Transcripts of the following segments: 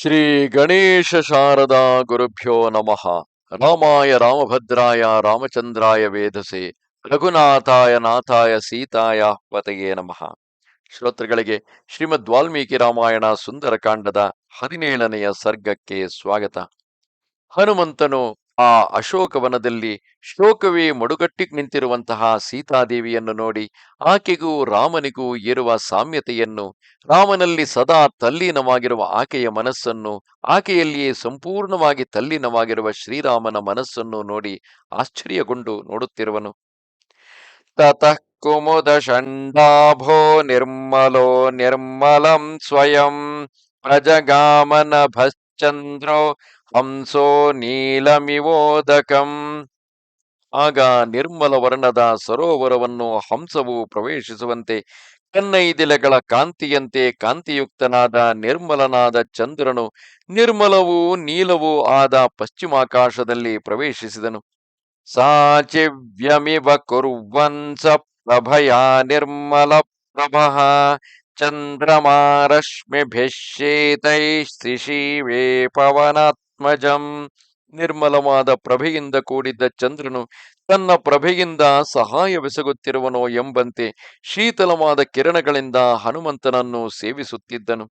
ಶ್ರೀ ಗಣೇಶ ಶಾರದಾ ಗುರುಭ್ಯೋ ನಮಃ. ರಾಮಾಯ ರಾಮಭದ್ರಾಯ ರಾಮಚಂದ್ರಾಯ ವೇದಸೆ ರಘುನಾಥಾಯ ನಾಥಾಯ ಸೀತಾಯ ಪತೆಯೇ ನಮಃ. ಶ್ರೋತೃಗಳಿಗೆ ಶ್ರೀಮದ್ ವಾಲ್ಮೀಕಿ ರಾಮಾಯಣ ಸುಂದರಕಾಂಡದ ಹದಿನೇಳನೆಯ ಸರ್ಗಕ್ಕೆ ಸ್ವಾಗತ. ಹನುಮಂತನು ಆ ಅಶೋಕವನದಲ್ಲಿ ಶೋಕವೇ ಮಡುಗಟ್ಟಿ ನಿಂತಿರುವಂತಹ ಸೀತಾದೇವಿಯನ್ನು ನೋಡಿ ಆಕೆಗೂ ರಾಮನಿಗೂ ಇರುವ ಸಾಮ್ಯತೆಯನ್ನು, ರಾಮನಲ್ಲಿ ಸದಾ ತಲ್ಲೀನವಾಗಿರುವ ಆಕೆಯ ಮನಸ್ಸನ್ನು, ಆಕೆಯಲ್ಲಿಯೇ ಸಂಪೂರ್ಣವಾಗಿ ತಲ್ಲೀನವಾಗಿರುವ ಶ್ರೀರಾಮನ ಮನಸ್ಸನ್ನು ನೋಡಿ ಆಶ್ಚರ್ಯಗೊಂಡು ನೋಡುತ್ತಿರುವನು. ತತಃ ಕುಮುದ ಷಂಡಾಭೋ ನಿರ್ಮಲೋ ನಿರ್ಮಲಂ ಸ್ವಯಂ ಪ್ರಜಗಾಮನ ಭಶ್ಚಂದ್ರೋ ಹಂಸೋ ನೀಲಮಿವೋದಕಂ ಆಗ ನಿರ್ಮಲ ವರ್ಣದ ಸರೋವರವನ್ನು ಹಂಸವು ಪ್ರವೇಶಿಸುವಂತೆ ಕನ್ನೈದಿಲೆಗಳ ಕಾಂತಿಯಂತೆ ಕಾಂತಿಯುಕ್ತನಾದ ನಿರ್ಮಲನಾದ ಚಂದ್ರನು ನಿರ್ಮಲವೂ ನೀಲವೂ ಆದ ಪಶ್ಚಿಮಾಕಾಶದಲ್ಲಿ ಪ್ರವೇಶಿಸಿದನು. ಸಾಚಿವ್ಯಮಿವ ಕುರ್ವಂಸ ಪ್ರಭಯ ನಿರ್ಮಲ ಪ್ರಭಃ. ಚಂದ್ರಮಾರಶ್ಮಿಭಿಶ್ಚೇತೈಸ್ತ್ರಿಶೀವೇ ಪವನಾತ್ಮಜಂ. ನಿರ್ಮಲವಾದ ಪ್ರಭೆಯಿಂದ ಕೂಡಿದ್ದ ಚಂದ್ರನು ತನ್ನ ಪ್ರಭೆಯಿಂದ ಸಹಾಯವೆಸಗುತ್ತಿರುವನೋ ಎಂಬಂತೆ ಶೀತಲವಾದ ಕಿರಣಗಳಿಂದ ಹನುಮಂತನನ್ನು ಸೇವಿಸುತ್ತಿದ್ದನು.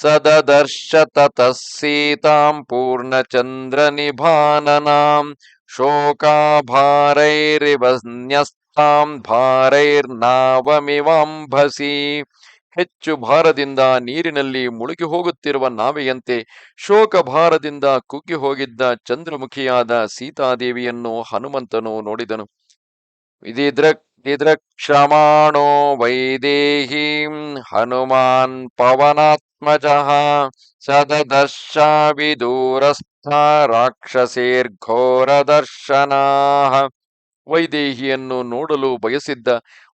ಸದರ್ಶ ತತಃ ಸೀತಾಂ ಪೂರ್ಣಚಂದ್ರ ನಿಭಾನನಾಂ ಶೋಕಾಭಾರೈರಿವನ್ಯಸ್ತಾಂ ಭಾರೈರ್ನಾವಮಿವಾಂಭಸಿ. ಹೆಚ್ಚು ಭಾರದಿಂದ ನೀರಿನಲ್ಲಿ ಮುಳುಗಿ ಹೋಗುತ್ತಿರುವ ನಾವೆಯಂತೆ ಶೋಕ ಭಾರದಿಂದ ಕುಗ್ಗಿ ಹೋಗಿದ್ದ ಚಂದ್ರಮುಖಿಯಾದ ಸೀತಾದೇವಿಯನ್ನು ಹನುಮಂತನು ನೋಡಿದನು. ವಿಧಿದೃಕ್ ಕ್ಷಮಾಣೋ ವೈದೇಹೀಂ ಹನುಮಾನ್ ಪವನಾತ್ಮಜಃ ರಾಕ್ಷಸೇರ್ಘೋರ ದರ್ಶನಾ ವೈದೇಹಿಯನ್ನು ನೋಡಲು ಬಯಸಿದ್ದ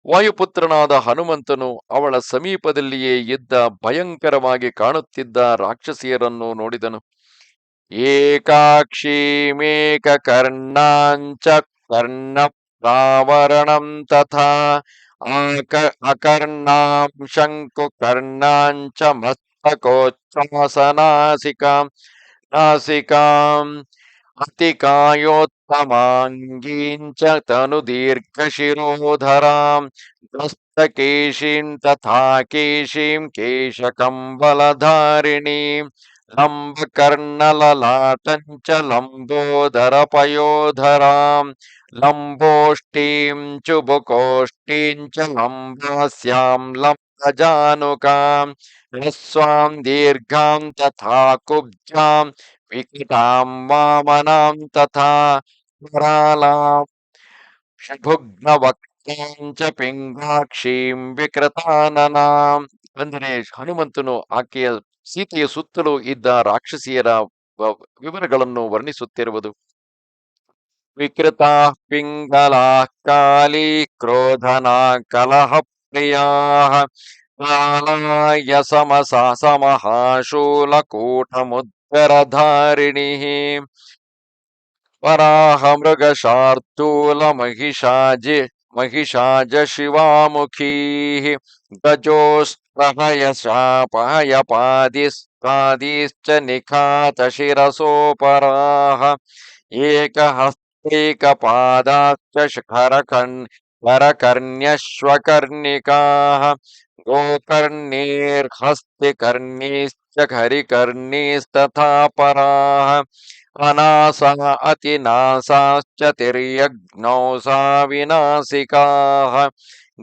ವಾಯುಪುತ್ರನಾದ ಹನುಮಂತನು ಅವಳ ಸಮೀಪದಲ್ಲಿಯೇ ಇದ್ದ ಭಯಂಕರವಾಗಿ ಕಾಣುತ್ತಿದ್ದ ರಾಕ್ಷಸಿಯರನ್ನು ನೋಡಿದನು. ಏಕಾಕ್ಷೀಮೇಕ ಕರ್ಣಾಂಚ ಕರ್ಣ ಪ್ರಾವರಣಂ ತಥಾ ಅಕರ್ಣಾಂ ಶಂಕು ಕರ್ಣಾಂಚ ಮಸ್ತಕೋಚ್ಛ್ವಾಸನಾಸಿಕಾಂ ನಾಸಿಕಾಂ अतिकायोत्तमाङ्गीं च तनुदीर्घशिरोधरां दस्तकेशीं तथा केशीं केशकम्बलधारिणीं लम्बकर्णललाटं च लम्बोदरपयोधरां लम्बोष्टीं चुबुकोष्टीं च लम्बास्यां लम्बजानुकां ह्रस्वां दीर्घां तथा कुब्जां ವಿಕಟಾಂ ವಾಮನಾಂ ತಥಾ ಕರಾಲಾಂ ಭುಗ್ನವಕ್ತಾಂ ಚ ಪಿಂಗಾಕ್ಷೀಂ ವಿಕೃತಾನನಾಂ ಅಂದರೆ ಹನುಮಂತನು ಆಕೆಯ ಸೀತೆಯ ಸುತ್ತಲೂ ಇದ್ದ ರಾಕ್ಷಸಿಯರ ವಿವರಗಳನ್ನು ವರ್ಣಿಸುತ್ತಿರುವುದು. ವಿಕೃತ ಪಿಂಗಲ ಕಾಲಿ ಕ್ರೋಧನ ಕಲಹ ಪ್ರಿಯಾ ಸಮಸ ಸಮಹಾಶೂಲಕೂಟಮುದ್ಗರಧಾರಿಣಿ ವರಾಹ करधारिणिः वराहमृगशार्तूलमहिषाजि महिषाजशिवामुखीः। गजोस्त्रहयशापहयपादिस्तादिश्च निखातशिरसोपराः। एकहस्तैकपादाश्च शिखरकन् करकर्ण्यश्वकर्णिकाः गोकर्णीर्हस्तिकर्णीश्च हरिकर्णीस्तथा पराः अनासा अतिनासाश्च तिर्यग्नौ सा विनासिकाः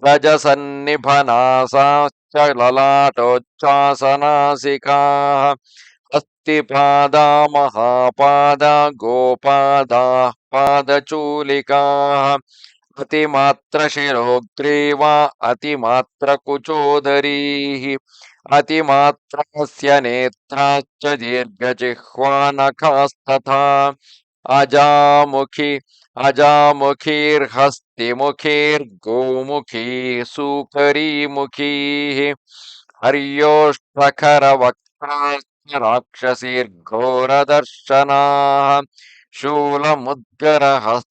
गजसन्निभनासाश्च ललाटोच्छ्वासनासिकाः अस्तिपादा, महापादा, गोपादाः, पादचूलिकाः। अतिमात्रशिरोग्रीव, अतिमात्रकुचोदरीः। अतिमात्रस्य नेत्राश्च दीर्घजिह्वानखास्तथा। अजामुखी अजामुखीर्हस्तिमुखीर्गोमुखी सूकरीमुखीः हर्योष्ठखरवक्त्राश्च राक्षसीर्घोरदर्शनाः शूलमुद्गरहस्त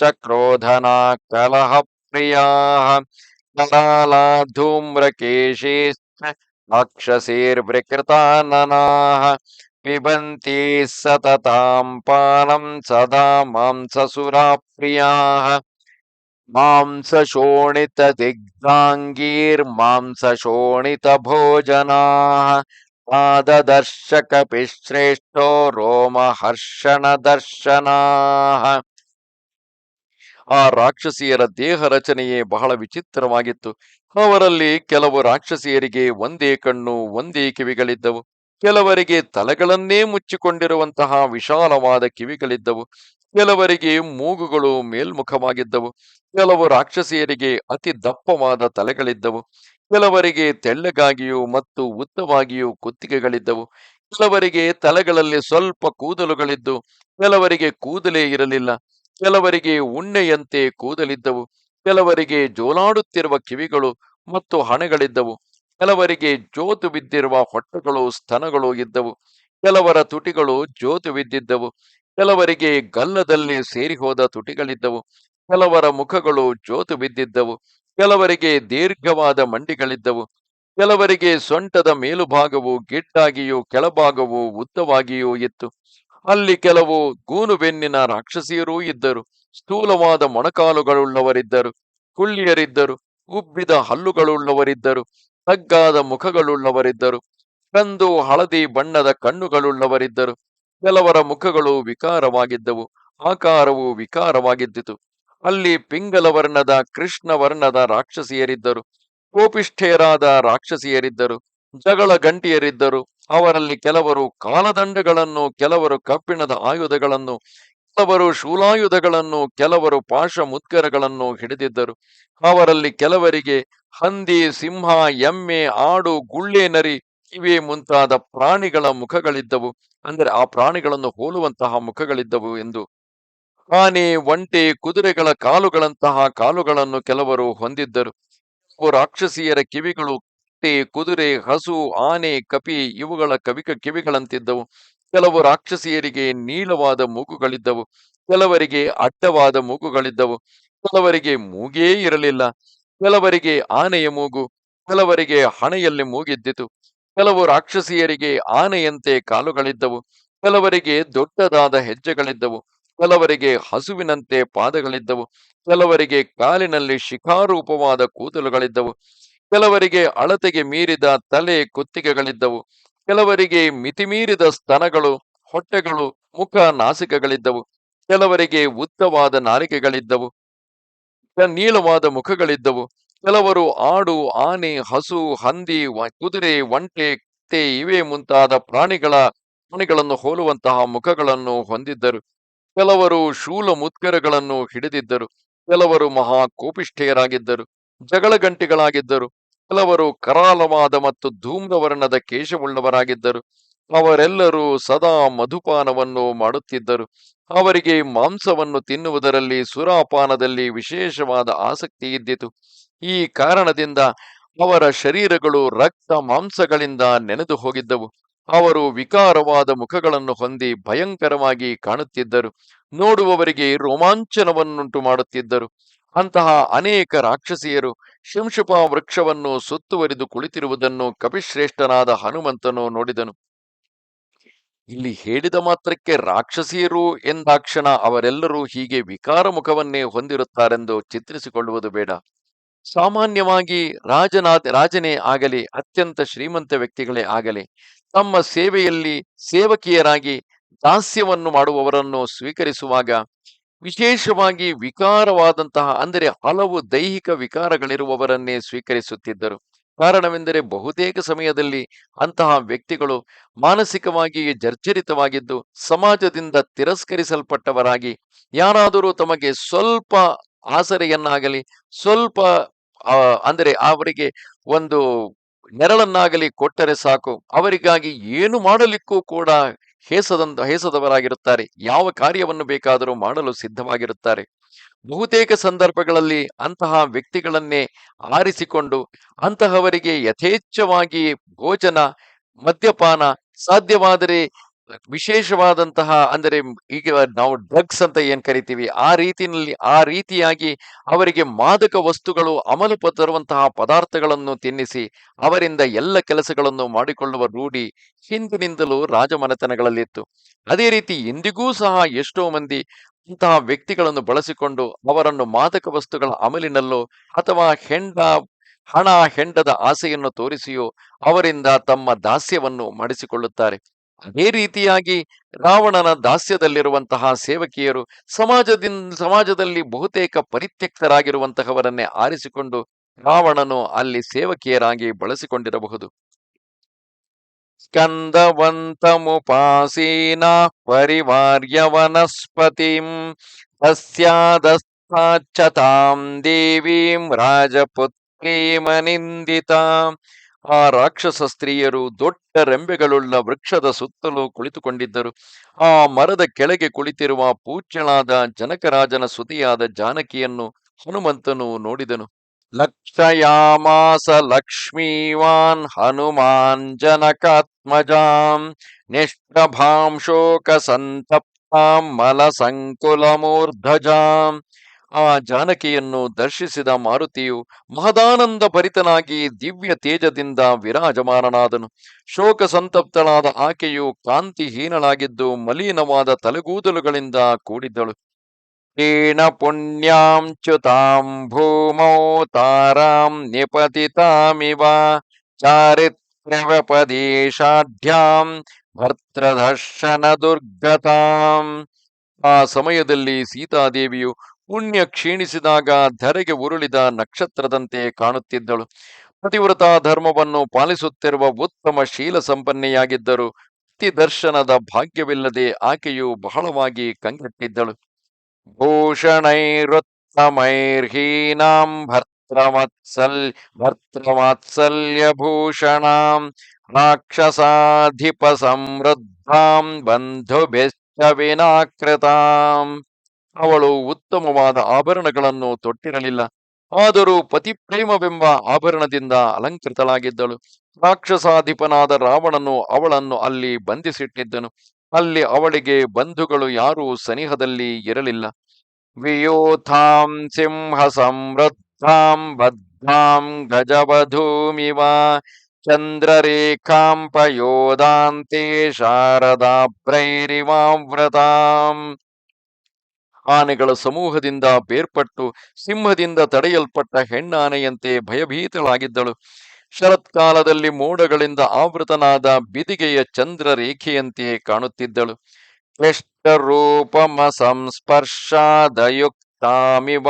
च क्रोधना कलहप्रियाः कराला धूम्रकेशेश्च ರಾಕ್ಷಸೇರ್ವಿಕೃತಾನನಾಃ ಪಿಬಂತಿ ಸತತಾಂ ಪಾನಂ ಸದಾ ಮಾಂಸಸುರಾಪ್ರಿಯಾಃ ಮಾಂಸಶೋಣಿತ ದಿಗ್ಧಾಂಗೀರ್ಮಾಂಸಶೋಣಿತ ಭೋಜನಾಃ ಪಾದದರ್ಶಕಪಿಶ್ರೇಷ್ಠೋ ರೋಮಹರ್ಷಣ ದರ್ಶನಾಃ ಆ ರಾಕ್ಷಸಿಯರ ದೇಹ ರಚನೆಯೇ ಬಹಳ ವಿಚಿತ್ರವಾಗಿತ್ತು ಅವರಲ್ಲಿ ಕೆಲವು ರಾಕ್ಷಸಿಯರಿಗೆ ಒಂದೇ ಕಣ್ಣು, ಒಂದೇ ಕಿವಿಗಳಿದ್ದವು. ಕೆಲವರಿಗೆ ತಲೆಗಳನ್ನೇ ಮುಚ್ಚಿಕೊಂಡಿರುವಂತಹ ವಿಶಾಲವಾದ ಕಿವಿಗಳಿದ್ದವು. ಕೆಲವರಿಗೆ ಮೂಗುಗಳು ಮೇಲ್ಮುಖವಾಗಿದ್ದವು. ಕೆಲವು ರಾಕ್ಷಸಿಯರಿಗೆ ಅತಿ ದಪ್ಪವಾದ ತಲೆಗಳಿದ್ದವು. ಕೆಲವರಿಗೆ ತೆಳ್ಳಗಾಗಿಯೂ ಮತ್ತು ಉದ್ದವಾಗಿಯೂ ಕುತ್ತಿಗೆಗಳಿದ್ದವು. ಕೆಲವರಿಗೆ ತಲೆಗಳಲ್ಲಿ ಸ್ವಲ್ಪ ಕೂದಲುಗಳಿದ್ದು, ಕೆಲವರಿಗೆ ಕೂದಲೇ ಇರಲಿಲ್ಲ. ಕೆಲವರಿಗೆ ಉಣ್ಣೆಯಂತೆ ಕೂದಲಿದ್ದವು. ಕೆಲವರಿಗೆ ಜೋಲಾಡುತ್ತಿರುವ ಕಿವಿಗಳು ಮತ್ತು ಹಣೆಗಳಿದ್ದವು. ಕೆಲವರಿಗೆ ಜೋತು ಬಿದ್ದಿರುವ ಹೊಟ್ಟೆಗಳು, ಸ್ತನಗಳು ಇದ್ದವು. ಕೆಲವರ ತುಟಿಗಳು ಜೋತು ಬಿದ್ದಿದ್ದವು. ಕೆಲವರಿಗೆ ಗಲ್ಲದಲ್ಲಿ ಸೇರಿಹೋದ ತುಟಿಗಳಿದ್ದವು. ಕೆಲವರ ಮುಖಗಳು ಜೋತು ಬಿದ್ದಿದ್ದವು. ಕೆಲವರಿಗೆ ದೀರ್ಘವಾದ ಮಂಡಿಗಳಿದ್ದವು. ಕೆಲವರಿಗೆ ಸೊಂಟದ ಮೇಲುಭಾಗವು ಗಿಡ್ಡಾಗಿಯೂ ಕೆಳಭಾಗವು ಉದ್ದವಾಗಿಯೂ ಇತ್ತು. ಅಲ್ಲಿ ಕೆಲವು ಗೂನು ಬೆನ್ನಿನ ರಾಕ್ಷಸಿಯರೂ ಇದ್ದರು. ಸ್ಥೂಲವಾದ ಮೊಣಕಾಲುಗಳುಳ್ಳವರಿದ್ದರು, ಕುಳ್ಳಿಯರಿದ್ದರು, ಉಬ್ಬಿದ ಹಲ್ಲುಗಳುಳ್ಳವರಿದ್ದರು, ತಗ್ಗಾದ ಮುಖಗಳುಳ್ಳವರಿದ್ದರು, ಕಂದು ಹಳದಿ ಬಣ್ಣದ ಕಣ್ಣುಗಳುಳ್ಳವರಿದ್ದರು. ಕೆಲವರ ಮುಖಗಳು ವಿಕಾರವಾಗಿದ್ದವು, ಆಕಾರವು ವಿಕಾರವಾಗಿದ್ದಿತು. ಅಲ್ಲಿ ಪಿಂಗಲವರ್ಣದ, ಕೃಷ್ಣವರ್ಣದ ಕೃಷ್ಣ ವರ್ಣದ ರಾಕ್ಷಸಿಯರಿದ್ದರು ಕೋಪಿಷ್ಠೆಯರಾದ ರಾಕ್ಷಸಿಯರಿದ್ದರು ಜಗಳ ಗಂಟಿಯರಿದ್ದರು ಅವರಲ್ಲಿ ಕೆಲವರು ಕಾಲದಂಡಗಳನ್ನು, ಕೆಲವರು ಕಬ್ಬಿಣದ ಆಯುಧಗಳನ್ನು ಕೆಲವರು ಶೂಲಾಯುಧಗಳನ್ನು, ಕೆಲವರು ಪಾಶ ಮುದ್ಗರಗಳನ್ನು ಹಿಡಿದಿದ್ದರು. ಅವರಲ್ಲಿ ಕೆಲವರಿಗೆ ಹಂದಿ, ಸಿಂಹ, ಎಮ್ಮೆ, ಆಡು, ಗುಳ್ಳೆ ನರಿ ಇವೆ ಮುಂತಾದ ಪ್ರಾಣಿಗಳ ಮುಖಗಳಿದ್ದವು. ಅಂದರೆ ಆ ಪ್ರಾಣಿಗಳನ್ನು ಹೋಲುವಂತಹ ಮುಖಗಳಿದ್ದವು ಎಂದು. ಆನೆ, ಒಂಟೆ, ಕುದುರೆಗಳ ಕಾಲುಗಳಂತಹ ಕಾಲುಗಳನ್ನು ಕೆಲವರು ಹೊಂದಿದ್ದರು. ರಾಕ್ಷಸಿಯರ ಕಿವಿಗಳು ಕುದುರೆ, ಹಸು, ಆನೆ, ಕಪಿ ಇವುಗಳ ಕವಿಕ ಕಿವಿಗಳಂತಿದ್ದವು. ಕೆಲವು ರಾಕ್ಷಸಿಯರಿಗೆ ನೀಳವಾದ ಮೂಗುಗಳಿದ್ದವು ಕೆಲವರಿಗೆ ಅಡ್ಡವಾದ ಮೂಗುಗಳಿದ್ದವು ಕೆಲವರಿಗೆ ಮೂಗೇ ಇರಲಿಲ್ಲ, ಕೆಲವರಿಗೆ ಆನೆಯ ಮೂಗು, ಕೆಲವರಿಗೆ ಹಣೆಯಲ್ಲಿ ಮೂಗಿದ್ದಿತು, ಕೆಲವು ರಾಕ್ಷಸಿಯರಿಗೆ ಆನೆಯಂತೆ ಕಾಲುಗಳಿದ್ದವು, ಕೆಲವರಿಗೆ ದೊಡ್ಡದಾದ ಹೆಜ್ಜೆಗಳಿದ್ದವು, ಕೆಲವರಿಗೆ ಹಸುವಿನಂತೆ ಪಾದಗಳಿದ್ದವು, ಕೆಲವರಿಗೆ ಕಾಲಿನಲ್ಲಿ ಶಿಖಾರೂಪವಾದ ಕೂದಲುಗಳಿದ್ದವು, ಕೆಲವರಿಗೆ ಅಳತೆಗೆ ಮೀರಿದ ತಲೆ ಕುತ್ತಿಗೆಗಳಿದ್ದವು ಕೆಲವರಿಗೆ ಮಿತಿಮೀರಿದ ಸ್ತನಗಳು, ಹೊಟ್ಟೆಗಳು, ಮುಖ ನಾಸಿಕಗಳಿದ್ದವು. ಕೆಲವರಿಗೆ ಉದ್ದವಾದ ನಾರಿಕೆಗಳಿದ್ದವು ನೀಳವಾದ ಮುಖಗಳಿದ್ದವು. ಕೆಲವರು ಆಡು, ಆನೆ, ಹಸು, ಹಂದಿ ಕುದುರೆ, ಒಂಟೆ ಕತ್ತೆ ಇವೇ ಮುಂತಾದ ಪ್ರಾಣಿಗಳ, ಪ್ರಾಣಿಗಳನ್ನು ಹೋಲುವಂತಹ ಮುಖಗಳನ್ನು ಹೊಂದಿದ್ದರು. ಕೆಲವರು ಶೂಲ ಮುತ್ಕರಗಳನ್ನು ಹಿಡಿದಿದ್ದರು. ಕೆಲವರು ಮಹಾ ಕೋಪಿಷ್ಠೆಯರಾಗಿದ್ದರು. ಜಗಳ ಜಗಳಗಂಟಿಗಳಾಗಿದ್ದರು. ಕೆಲವರು ಕರಾಲವಾದ ಮತ್ತು ಧೂಮ್ರವರ್ಣದ ಕೇಶವುಳ್ಳವರಾಗಿದ್ದರು. ಅವರೆಲ್ಲರೂ ಸದಾ ಮಧುಪಾನವನ್ನು ಮಾಡುತ್ತಿದ್ದರು. ಅವರಿಗೆ ಮಾಂಸವನ್ನು ತಿನ್ನುವುದರಲ್ಲಿ ಸುರಾಪಾನದಲ್ಲಿ ವಿಶೇಷವಾದ ಆಸಕ್ತಿ ಇದ್ದಿತು. ಈ ಕಾರಣದಿಂದ ಅವರ ಶರೀರಗಳು ರಕ್ತ ಮಾಂಸಗಳಿಂದ ನೆನೆದು ಹೋಗಿದ್ದವು. ಅವರು ವಿಕಾರವಾದ ಮುಖಗಳನ್ನು ಹೊಂದಿ ಭಯಂಕರವಾಗಿ ಕಾಣುತ್ತಿದ್ದರು. ನೋಡುವವರಿಗೆ ರೋಮಾಂಚನವನ್ನುಂಟು ಮಾಡುತ್ತಿದ್ದರು. ಅಂತಹ ಅನೇಕ ರಾಕ್ಷಸಿಯರು ಶಿಂಶುಪ ವೃಕ್ಷವನ್ನು ಸುತ್ತುವರಿದು ಕುಳಿತಿರುವುದನ್ನು ಕಪಿಶ್ರೇಷ್ಠನಾದ ಹನುಮಂತನು ನೋಡಿದನು. ಇಲ್ಲಿ ಹೇಳಿದ ಮಾತ್ರಕ್ಕೆ ರಾಕ್ಷಸಿಯರು ಎಂದಾಕ್ಷಣ ಅವರೆಲ್ಲರೂ ಹೀಗೆ ವಿಕಾರ ಮುಖವನ್ನೇ ಹೊಂದಿರುತ್ತಾರೆಂದು ಚಿತ್ರಿಸಿಕೊಳ್ಳುವುದು ಬೇಡ. ಸಾಮಾನ್ಯವಾಗಿ ರಾಜನಾದ, ರಾಜನೇ ಆಗಲಿ, ಅತ್ಯಂತ ಶ್ರೀಮಂತ ವ್ಯಕ್ತಿಗಳೇ ಆಗಲಿ, ತಮ್ಮ ಸೇವೆಯಲ್ಲಿ ಸೇವಕಿಯರಾಗಿ ದಾಸ್ಯವನ್ನು ಮಾಡುವವರನ್ನು ಸ್ವೀಕರಿಸುವಾಗ ವಿಶೇಷವಾಗಿ ವಿಕಾರವಾದಂತಹ, ಅಂದರೆ ಹಲವು ದೈಹಿಕ ವಿಕಾರಗಳಿರುವವರನ್ನೇ ಸ್ವೀಕರಿಸುತ್ತಿದ್ದರು. ಕಾರಣವೆಂದರೆ ಬಹುತೇಕ ಸಮಯದಲ್ಲಿ ಅಂತಹ ವ್ಯಕ್ತಿಗಳು ಮಾನಸಿಕವಾಗಿ ಜರ್ಜರಿತವಾಗಿದ್ದು, ಸಮಾಜದಿಂದ ತಿರಸ್ಕರಿಸಲ್ಪಟ್ಟವರಾಗಿ, ಯಾರಾದರೂ ತಮಗೆ ಸ್ವಲ್ಪ ಆಸರೆಯನ್ನಾಗಲಿ, ಸ್ವಲ್ಪ ಅಂದರೆ ಅವರಿಗೆ ಒಂದು ನೆರಳನ್ನಾಗಲಿ ಕೊಟ್ಟರೆ ಸಾಕು. ಅವರಿಗಾಗಿ ಏನು ಮಾಡಲಿಕ್ಕೂ ಕೂಡ ಹೇಸದಂತ ಹೇಸದವರಾಗಿರುತ್ತಾರೆ. ಯಾವ ಕಾರ್ಯವನ್ನು ಬೇಕಾದರೂ ಮಾಡಲು ಸಿದ್ಧವಾಗಿರುತ್ತಾರೆ. ಬಹುತೇಕ ಸಂದರ್ಭಗಳಲ್ಲಿ ಅಂತಹ ವ್ಯಕ್ತಿಗಳನ್ನೇ ಆರಿಸಿಕೊಂಡು ಅಂತಹವರಿಗೆ ಯಥೇಚ್ಛವಾಗಿ ಭೋಜನ, ಮದ್ಯಪಾನ ಸಾಧ್ಯವಾದರೆ ವಿಶೇಷವಾದಂತಹ ಅಂದರೆ ಈಗ ನಾವು ಡ್ರಗ್ಸ್ ಅಂತ ಏನ್ ಕರಿತೀವಿ, ಆ ರೀತಿಯಲ್ಲಿ ಆ ರೀತಿಯಾಗಿ ಅವರಿಗೆ ಮಾದಕ ವಸ್ತುಗಳು ಅಮಲು ತರುವಂತಹ ಪದಾರ್ಥಗಳನ್ನು ತಿನ್ನಿಸಿ, ಅವರಿಂದ ಎಲ್ಲ ಕೆಲಸಗಳನ್ನು ಮಾಡಿಕೊಳ್ಳುವ ರೂಢಿ ಹಿಂದಿನಿಂದಲೂ ರಾಜಮನೆತನಗಳಲ್ಲಿತ್ತು. ಅದೇ ರೀತಿ ಇಂದಿಗೂ ಸಹ ಎಷ್ಟೋ ಮಂದಿ ಇಂತಹ ವ್ಯಕ್ತಿಗಳನ್ನು ಬಳಸಿಕೊಂಡು ಅವರನ್ನು ಮಾದಕ ವಸ್ತುಗಳ ಅಮಲಿನಲ್ಲೋ ಅಥವಾ ಹೆಂಡ, ಹಣ, ಹೆಂಡದ ಆಸೆಯನ್ನು ತೋರಿಸಿಯೋ ಅವರಿಂದ ತಮ್ಮ ದಾಸ್ಯವನ್ನು ಮಾಡಿಸಿಕೊಳ್ಳುತ್ತಾರೆ. ಅದೇ ರೀತಿಯಾಗಿ ರಾವಣನ ದಾಸ್ಯದಲ್ಲಿರುವಂತಹ ಸೇವಕಿಯರು ಸಮಾಜದಿಂದ ಸಮಾಜದಲ್ಲಿ ಬಹುತೇಕ ಪರಿತ್ಯಕ್ತರಾಗಿರುವಂತಹವರನ್ನೇ ಆರಿಸಿಕೊಂಡು ರಾವಣನು ಅಲ್ಲಿ ಸೇವಕಿಯರಾಗಿ ಬಳಸಿಕೊಂಡಿರಬಹುದು. ಸ್ಕಂದವಂತಮುಪಾಸೀನ ಪರಿವಾರ್ಯ ವನಸ್ಪತಿಂ ಸಸ್ಯಾದಸ್ತಾಚತಾಂ ದೇವೀಂ ರಾಜಪುತ್ರೀಮನಿಂದಿತಾಂ ಆ ರಾಕ್ಷಸ ಸ್ತ್ರೀಯರು ದೊಡ್ಡ ರೆಂಬೆಗಳುಳ್ಳ ವೃಕ್ಷದ ಸುತ್ತಲೂ ಕುಳಿತುಕೊಂಡಿದ್ದರು. ಆ ಮರದ ಕೆಳಗೆ ಕುಳಿತಿರುವ ಪೂಜ್ಯಳಾದ ಜನಕರಾಜನ ಸುತಿಯಾದ ಜಾನಕಿಯನ್ನು ಹನುಮಂತನು ನೋಡಿದನು. ಲಕ್ಷಯಾಮಾಸ ಲಕ್ಷ್ಮೀವಾನ್ ಹನುಮಾನ್ ಜನಕಾತ್ಮಜಾಂ ನಿಷ್ಪ್ರಭಾಂ ಶೋಕ ಸಂತಪ್ತಾಂ ಮಲ ಸಂಕುಲಮೂರ್ಧಜಾಂ ಆ ಜಾನಕಿಯನ್ನು ದರ್ಶಿಸಿದ ಮಾರುತಿಯು ಮಹದಾನಂದ ಭರಿತನಾಗಿ ದಿವ್ಯ ತೇಜದಿಂದ ವಿರಾಜಮಾನನಾದನು. ಶೋಕ ಸಂತಪ್ತಳಾದ ಆಕೆಯು ಕಾಂತಿಹೀನಳಾಗಿದ್ದು ಮಲೀನವಾದ ತಲೆಗೂದಲುಗಳಿಂದ ಕೂಡಿದ್ದಳು. ತೇನ ಪುಣ್ಯಾಂ ಚ್ಯುತಾಂ ಭೂಮೌ ತಾರಾಂ ನಿಪತಿತಾಮಿವ ಚಾರಿತ್ರ್ಯವಪದೇಶಾಢ್ಯಾಂ ಭರ್ತೃದರ್ಶನ ದುರ್ಗತಾಂ ಆ ಸಮಯದಲ್ಲಿ ಸೀತಾದೇವಿಯು ಪುಣ್ಯ ಕ್ಷೀಣಿಸಿದಾಗ ಧರೆಗೆ ಉರುಳಿದ ನಕ್ಷತ್ರದಂತೆ ಕಾಣುತ್ತಿದ್ದಳು. ಪತಿವ್ರತ ಧರ್ಮವನ್ನು ಪಾಲಿಸುತ್ತಿರುವ ಉತ್ತಮ ಶೀಲ ಸಂಪನ್ನೆಯಾಗಿದ್ದರು ಪ್ರತಿ ದರ್ಶನದ ಭಾಗ್ಯವಿಲ್ಲದೆ ಆಕೆಯು ಬಹಳವಾಗಿ ಕಂಗೆಟ್ಟಿದ್ದಳು. ಭೂಷಣೈರುತ್ತಮೈರ್ಹೀನಾಂ ಭರ್ತೃವತ್ಸಲ್, ಭರ್ತೃವಾತ್ಸಲ್ಯ ಭೂಷಣಾಂ ರಾಕ್ಷಸಾಧಿಪ ಸಮೃದ್ಧಾಂ ಬಂಧುಭಿಶ್ಚ ವಿನಾಕೃತಾಂ ಅವಳು ಉತ್ತಮವಾದ ಆಭರಣಗಳನ್ನು ತೊಟ್ಟಿರಲಿಲ್ಲ. ಆದರೂ ಪತಿ ಪ್ರೇಮವೆಂಬ ಆಭರಣದಿಂದ ಅಲಂಕೃತಳಾಗಿದ್ದಳು. ರಾಕ್ಷಸಾಧಿಪನಾದ ರಾವಣನು ಅವಳನ್ನು ಅಲ್ಲಿ ಬಂಧಿಸಿಟ್ಟಿದ್ದನು. ಅಲ್ಲಿ ಅವಳಿಗೆ ಬಂಧುಗಳು ಯಾರೂ ಸನಿಹದಲ್ಲಿ ಇರಲಿಲ್ಲ. ವಿಯೋಥಾಂ ಸಿಂಹ ಸಮೃದ್ಧಾಂ ಬದ್ಧಾಂ ಗಜವಧೂಮಿವ ಚಂದ್ರರೇಖಾಂ ಪಯೋದಾಂತೆ ಶಾರದಾಭ್ರೈರಿವಾವ್ರತಾಂ ಆನೆಗಳ ಸಮೂಹದಿಂದ ಬೇರ್ಪಟ್ಟು ಸಿಂಹದಿಂದ ತಡೆಯಲ್ಪಟ್ಟ ಹೆಣ್ಣಾನೆಯಂತೆ ಭಯಭೀತಳಾಗಿದ್ದಳು. ಶರತ್ಕಾಲದಲ್ಲಿ ಮೋಡಗಳಿಂದ ಆವೃತನಾದ ಬಿದಿಗೆಯ ಚಂದ್ರ ರೇಖೆಯಂತೆ ಕಾಣುತ್ತಿದ್ದಳು. ಕ್ಲಿಷ್ಟ ರೂಪಮ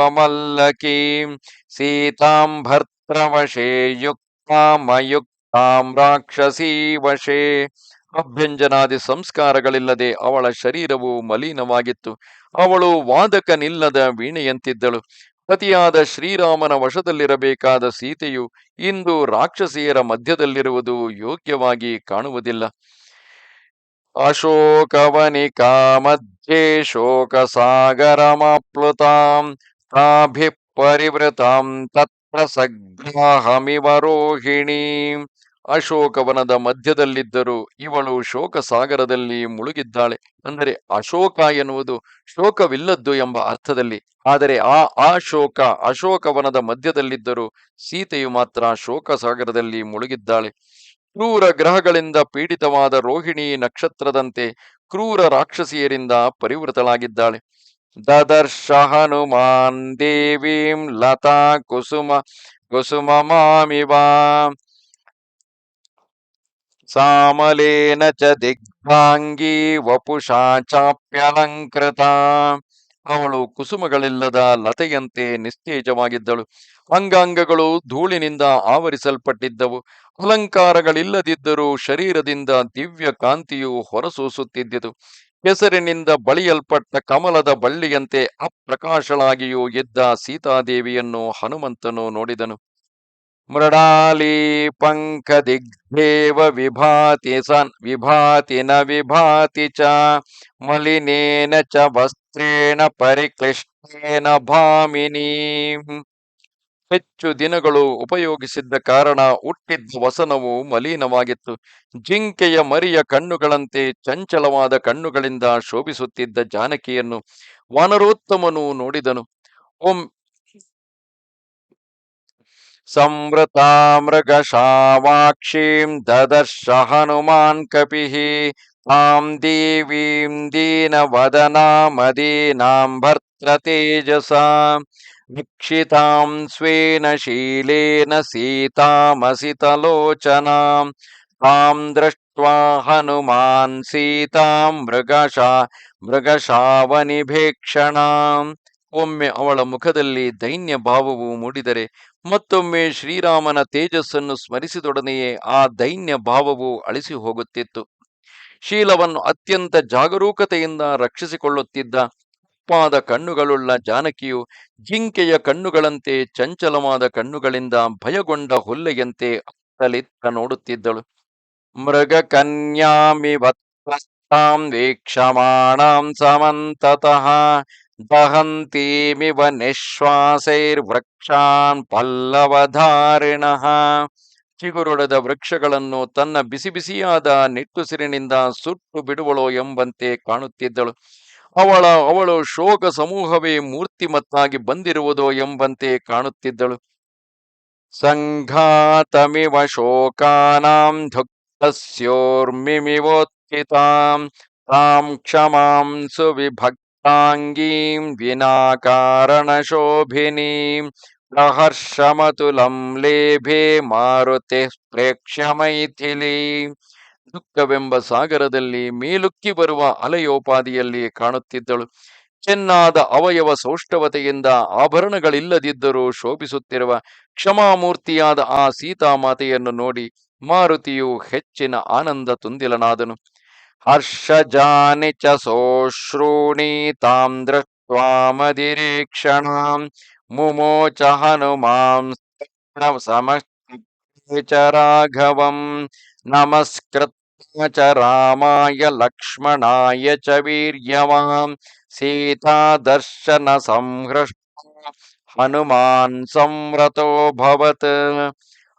ಮಲ್ಲಕೀಂ ಸೀತಾಂ ಭರ್ತೃವಶೇ ಯುಕ್ತಾಮಯುಕ್ತಾಂ ರಾಕ್ಷಸೀ ವಶೇ ಅಭ್ಯಂಜನಾದಿ ಸಂಸ್ಕಾರಗಳಿಲ್ಲದೆ ಅವಳ ಶರೀರವು ಮಲೀನವಾಗಿತ್ತು. ಅವಳು ವಾದಕನಿಲ್ಲದ ವೀಣೆಯಂತಿದ್ದಳು. ಪತಿಯಾದ ಶ್ರೀರಾಮನ ವಶದಲ್ಲಿರಬೇಕಾದ ಸೀತೆಯು ಇಂದು ರಾಕ್ಷಸಿಯರ ಮಧ್ಯದಲ್ಲಿರುವುದು ಯೋಗ್ಯವಾಗಿ ಕಾಣುವುದಿಲ್ಲ. ಅಶೋಕವನಿಕಾ ಮಧ್ಯೆ ಶೋಕ ಸಾಗರಮಾಪ್ಲುತಾಂ ತಾಭಿ ಪರಿವೃತಾಂ ತತ್ರ ಸಗ್ರಾಹಮಿವ ಅಶೋಕವನದ ಮಧ್ಯದಲ್ಲಿದ್ದರೂ ಇವಳು ಶೋಕ ಸಾಗರದಲ್ಲಿ ಮುಳುಗಿದ್ದಾಳೆ. ಅಂದರೆ ಅಶೋಕ ಎನ್ನುವುದು ಶೋಕವಿಲ್ಲದ್ದು ಎಂಬ ಅರ್ಥದಲ್ಲಿ. ಆದರೆ ಆ ಅಶೋಕ ಅಶೋಕವನದ ಮಧ್ಯದಲ್ಲಿದ್ದರೂ ಸೀತೆಯು ಮಾತ್ರ ಶೋಕ ಸಾಗರದಲ್ಲಿ ಮುಳುಗಿದ್ದಾಳೆ. ಕ್ರೂರ ಗ್ರಹಗಳಿಂದ ಪೀಡಿತವಾದ ರೋಹಿಣಿ ನಕ್ಷತ್ರದಂತೆ ಕ್ರೂರ ರಾಕ್ಷಸಿಯರಿಂದ ಪರಿವೃತಳಾಗಿದ್ದಾಳೆ. ದದರ್ಶ ಹನುಮಾನ್ ದೇವೀಂ ಲತಾ ಕುಸುಮ ಕುಸುಮ ಮಾಮಿವ ಸಾಮಲೇನ ಚ ದಿಗ್ಭಾಂಗಿ ವಪುಷಾ ಚಾಪ್ಯಲಂಕೃತ ಅವಳು ಕುಸುಮಗಳಿಲ್ಲದ ಲತೆಯಂತೆ ನಿಸ್ತೇಜವಾಗಿದ್ದಳು. ಅಂಗಾಂಗಗಳು ಧೂಳಿನಿಂದ ಆವರಿಸಲ್ಪಟ್ಟಿದ್ದವು. ಅಲಂಕಾರಗಳಿಲ್ಲದಿದ್ದರೂ ಶರೀರದಿಂದ ದಿವ್ಯ ಕಾಂತಿಯು ಹೊರಸೂಸುತ್ತಿದ್ದಿತು. ಕೆಸರಿನಿಂದ ಬಳಿಯಲ್ಪಟ್ಟ ಕಮಲದ ಬಳ್ಳಿಯಂತೆ ಅಪ್ರಕಾಶಳಾಗಿಯೂ ಇದ್ದ ಸೀತಾದೇವಿಯನ್ನು ಹನುಮಂತನು ನೋಡಿದನು. ಮೃಣಾಲಿ ಪಂಕ ದಿಗ್ಧೇವ ವಿಭಾತಿ ಸನ್, ವಿಭಾತಿ ನ ವಿಭಾತಿ ಚ, ಮಲಿನೇನ ಚ ವಸ್ತ್ರೇಣ ಪರಿಕ್ಲಿಷ್ಟೇನ ಭಾಮಿನಿ. ಹೆಚ್ಚು ದಿನಗಳು ಉಪಯೋಗಿಸಿದ್ದ ಕಾರಣ ಹುಟ್ಟಿದ್ದ ವಸನವು ಮಲಿನವಾಗಿತ್ತು. ಜಿಂಕೆಯ ಮರಿಯ ಕಣ್ಣುಗಳಂತೆ ಚಂಚಲವಾದ ಕಣ್ಣುಗಳಿಂದ ಶೋಭಿಸುತ್ತಿದ್ದ ಜಾನಕಿಯನ್ನು ವನರೋತ್ತಮನು ನೋಡಿದನು. ಓಂ ಮೃಗಶಾವಾಕ್ಷೀಂ ದದರ್ಶ ಹನುಮಾನ್ ಕಪಿಃ, ತಾಂ ದೇವೀಂ ದೀನವದನಾಮದೀನಾಂ ಭರ್ತ್ರ ತೇಜಸಾ ನಿಕ್ಷಿತಾಂ ಸ್ವೇನ ಶೀಲೇನ ಸೀತಾಮಸಿತಲೋಚನಾಂ, ತಾಂ ದೃಷ್ಟ್ವಾ ಹನುಮಾನ್ ಸೀತಾಂ ಮೃಗಶಾ, ಮೃಗಶಾವನಿಭೇಕ್ಷಣಾಂ. ಒಮ್ಮೆ ಅವಳ ಮುಖದಲ್ಲಿ ದೈನ್ಯ ಭಾವವು ಮೂಡಿದರೆ ಮತ್ತೊಮ್ಮೆ ಶ್ರೀರಾಮನ ತೇಜಸ್ಸನ್ನು ಸ್ಮರಿಸಿದೊಡನೆಯೇ ಆ ದೈನ್ಯ ಭಾವವು ಅಳಿಸಿ ಹೋಗುತ್ತಿತ್ತು. ಶೀಲವನ್ನು ಅತ್ಯಂತ ಜಾಗರೂಕತೆಯಿಂದ ರಕ್ಷಿಸಿಕೊಳ್ಳುತ್ತಿದ್ದ ಉಪ್ಪಾದ ಕಣ್ಣುಗಳುಳ್ಳ ಜಾನಕಿಯು ಜಿಂಕೆಯ ಕಣ್ಣುಗಳಂತೆ ಚಂಚಲವಾದ ಕಣ್ಣುಗಳಿಂದ ಭಯಗೊಂಡ ಹುಲ್ಲೆಯಂತೆ ಅತ್ತಲಿತ್ತ ನೋಡುತ್ತಿದ್ದಳು. ಮೃಗ ಕನ್ಯಾಮಿವತ್ತಾಂ ವೀಕ್ಷಮಾಣಾಂ ಸಮಂತತಃ ದಹಂತೀಮಿವ ನಿಶ್ವಾಸೈರ್ವೃಕ್ಷಾನ್ ಪಲ್ಲವಧಾರಿಣಃ ಚಿಗುರೊಡೆದ ವೃಕ್ಷಗಳನ್ನು ತನ್ನ ಬಿಸಿ ಬಿಸಿಯಾದ ನಿಟ್ಟುಸಿರಿನಿಂದ ಸುಟ್ಟು ಬಿಡುವಳೋ ಎಂಬಂತೆ ಕಾಣುತ್ತಿದ್ದಳು. ಅವಳ, ಅವಳು ಶೋಕ ಸಮೂಹವೇ ಮೂರ್ತಿಮತ್ತಾಗಿ ಬಂದಿರುವುದೋ ಎಂಬಂತೆ ಕಾಣುತ್ತಿದ್ದಳು. ಸಂಘಾತಮಿವ ಶೋಕಾನಾಂ ಧುಕ್ತಸ್ಯೋರ್ಮಿಮಿವೋತ್ಕಿತಾಂ ತಾಂ ಕ್ಷಮಾಂ ಸುವಿಭಕ್ತಾಂಗೀಂ ವಿನಾಕಾರಣ ಶೋಭಿನೀಂ ಪ್ರಹರ್ಷಮತುಲಂ ಲೇಭೆ ಮಾರುತಿ ಪ್ರೇಕ್ಷ್ಯ ಮೈಥಿಲಿ ದುಃಖವೆಂಬ ಸಾಗರದಲ್ಲಿ ಮೇಲುಕ್ಕಿ ಬರುವ ಅಲೆಯೋಪಾದಿಯಲ್ಲಿ ಕಾಣುತ್ತಿದ್ದಳು. ಚೆನ್ನಾದ ಅವಯವ ಸೌಷ್ಠವತೆಯಿಂದ ಆಭರಣಗಳಿಲ್ಲದಿದ್ದರೂ ಶೋಭಿಸುತ್ತಿರುವ ಕ್ಷಮಾಮೂರ್ತಿಯಾದ ಆ ಸೀತಾಮಾತೆಯನ್ನು ನೋಡಿ ಮಾರುತಿಯು ಹೆಚ್ಚಿನ ಆನಂದ ತುಂದಿಲನಾದನು ತಾಂ ದೃಷ್ಟ್ವಾ ಮದಿರೇಕ್ಷಣಾಂ ಮುಮೋಚ ಹನುಮಾಂ ಸಮಸ್ತ ಚ ರಾಘವಂ ನಮಸ್ಕೃತ್ಯ ಚ ರಾಮಾಯ ಲಕ್ಷ್ಮಣಾಯ ಚ ವೀರ್ಯವಾಂ ಸೀತಾ ದರ್ಶನ ಸಂಹೃಷ್ಟ ಹನುಮಾನ್ ಸಂವ್ರತೋಭವತ್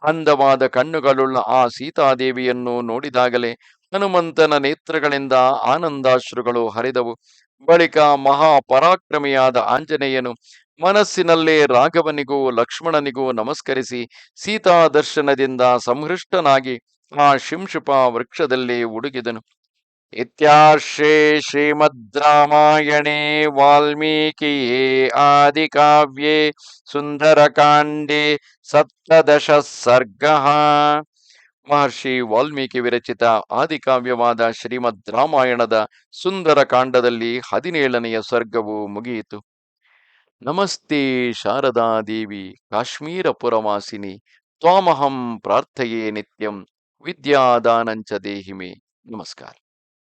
ಅಂದವಾದ ಕಣ್ಣುಗಳುಳ್ಳ ಆ ಸೀತಾದೇವಿಯನ್ನು ನೋಡಿದಾಗಲೇ ಹನುಮಂತನ ನೇತ್ರಗಳಿಂದ ಆನಂದಾಶ್ರುಗಳು ಹರಿದವು. ಬಳಿಕ ಮಹಾಪರಾಕ್ರಮಿಯಾದ ಆಂಜನೇಯನು ಮನಸ್ಸಿನಲ್ಲೇ ರಾಘವನಿಗೂ ಲಕ್ಷ್ಮಣನಿಗೂ ನಮಸ್ಕರಿಸಿ ಸೀತಾ ದರ್ಶನದಿಂದ ಸಂಹೃಷ್ಟನಾಗಿ ಆ ಶಿಂಶುಪ ವೃಕ್ಷದಲ್ಲಿ ಉಡುಗಿದನು. ಇತ್ಯಾಶ್ರೇ ಶ್ರೀಮದ್ ರಾಮಾಯಣೇ ವಾಲ್ಮೀಕಿಯೇ ಆದಿಕಾವ್ಯೇ ಸುಂದರಕಾಂಡೇ ಸಪ್ತದಶ ಸರ್ಗ. ಮಹರ್ಷಿ ವಾಲ್ಮೀಕಿ ವಿರಚಿತ ಆದಿಕಾವ್ಯವಾದ ಶ್ರೀಮದ್ ರಾಮಾಯಣದ ಸುಂದರ ಕಾಂಡದಲ್ಲಿ ಹದಿನೇಳನೆಯ ಸರ್ಗವು ಮುಗಿಯಿತು. ನಮಸ್ತೆ ಶಾರದಾ ದೇವಿ ಕಾಶ್ಮೀರ ಪುರವಾಸಿನಿ ತ್ವಾಮಹಂ ಪ್ರಾರ್ಥಯೇ ನಿತ್ಯಂ, ವಿದ್ಯಾದಾನಂಚ ದೇಹಿಮೆ. ನಮಸ್ಕಾರ.